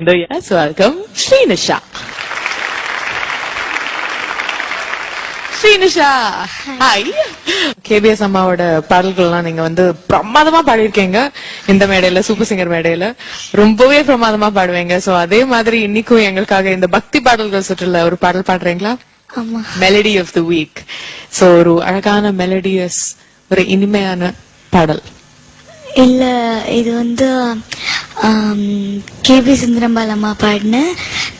Yes, welcome, Srinisha. Srinisha hi KBS அம்மாவோட பாடல்கள்லாம் நீங்க வந்து பிரமாதமா பாடியிருக்கீங்க. இந்த மேடையில சூப்பர் சிங்கர் மேடையில. ரொம்பவே பிரமாதமா பாடுவீங்க. சோ அதே மாதிரி இன்னைக்கும் எங்களுக்காக இந்த பக்தி பாடல்கள் சுற்றுல ஒரு பாடல் பாடுறீங்களா? Melody of the week so ஒரு அழகான மெலடியஸ் ஒரு இனிமையான பாடல். இல்ல இது வந்து கேபி சுந்தரம்பால் அம்மா பாடின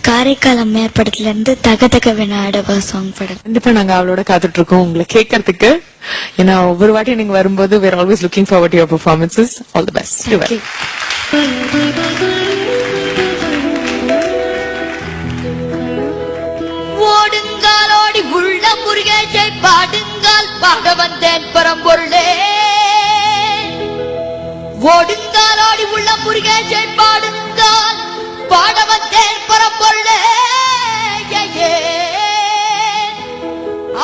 காரைக்கால் அம்மையார் படத்துல இருந்து தக தக வினாடவா சாங் படம். கண்டிப்பா நாங்க அவளோட காத்துட்டு இருக்கோம் உங்களை கேட்கறதுக்கு ஏன்னா ஒவ்வொரு வாட்டி நீங்க வரும்போது we're always looking forward your performances all the best. ஓடுங்கால் ஓடி உள்ள முருகேஷை பாடுங்கால் பாட வந்தேன் பரம்பொருளே ஓடுங்கால் ஓடி உள்ள முருகேஷை பாடுங்கால் பாடவத்தேன் வந்தேன்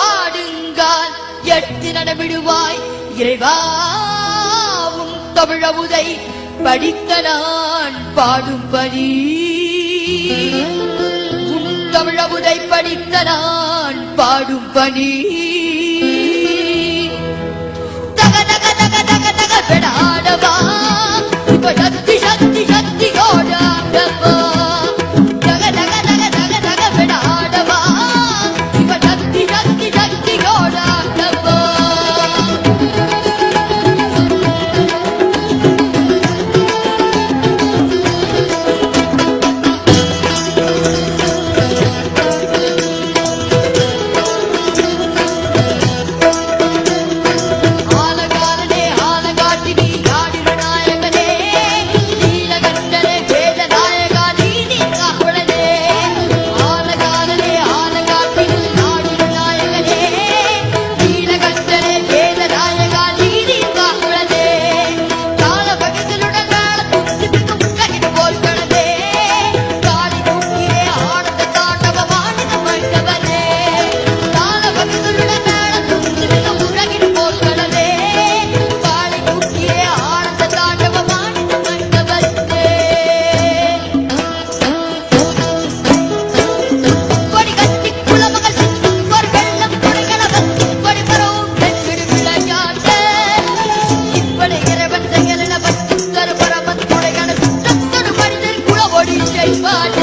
ஆடுங்கால் எட்டு நடமிடுவாய் இறைவாவும் தமிழமுதை படித்த நான் பாடும்படி. உன் தமிழமுதை படித்த நான் பாடும்படி. But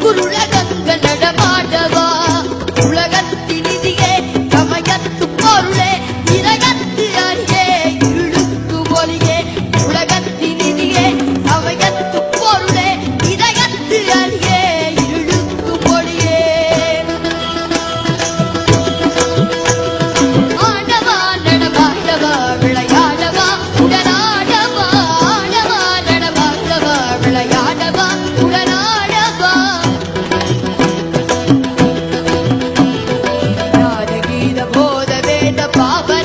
Kurban விட பாவ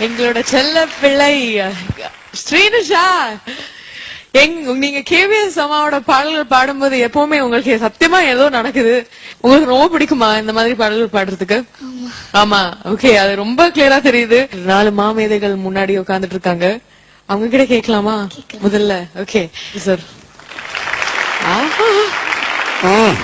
எங்களோட செல்ல பிள்ளை ஸ்ரீனுஷா. எங் நீங்க கேவிஎஸ் அம்மாவோட பாடல்கள் பாடும்போது எப்பவுமே உங்களுக்கு சத்தியமா ஏதோ நடக்குது. உங்களுக்கு ரொம்ப பிடிக்குமா இந்த மாதிரி பாடல்கள் பாடுறதுக்கு? ஆமா. ஓகே அது ரொம்ப கிளியரா தெரியுது. நாலு மாமேதைகள் முன்னாடி உட்கார்ந்துட்டு இருக்காங்க. அவங்க கிட்ட கேட்கலாமா? முதல்ல. ஓகே சார் ம்.